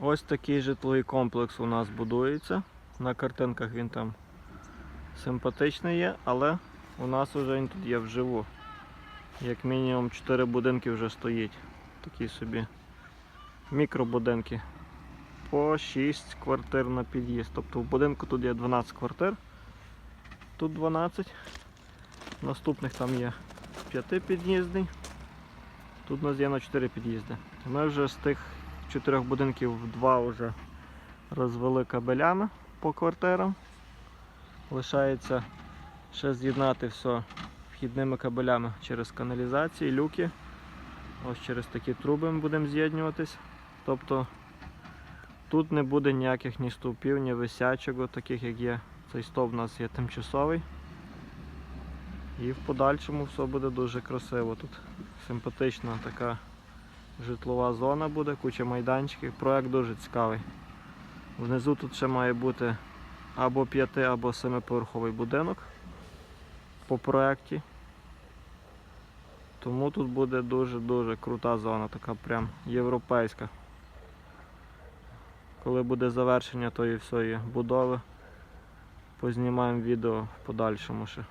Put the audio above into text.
Ось такий житловий комплекс у нас будується. На картинках він там симпатичний є, але у нас вже він тут є вживу. Як мінімум 4 будинки вже стоїть. Такі собі мікробудинки. По 6 квартир на під'їзд. Тобто в будинку тут є 12 квартир. Тут 12. Наступних там є 5 під'їздний. Тут у нас є на 4 під'їзди. Ми вже з тих чотирьох будинків два вже розвели кабелями по квартирам. Лишається ще з'єднати все вхідними кабелями через каналізації, люки. Ось через такі труби ми будемо з'єднуватись. Тобто тут не буде ніяких ні стовпів, ні висячок, таких як є. Цей стовп у нас є тимчасовий. І в подальшому все буде дуже красиво. Тут симпатична така житлова зона буде, куча майданчиків. Проект дуже цікавий. Внизу тут ще має бути або 5 або 7-поверховий будинок по проекті. Тому тут буде дуже-дуже крута зона, така прям європейська. Коли буде завершення тої всієї будови, познімаємо відео в подальшому ще.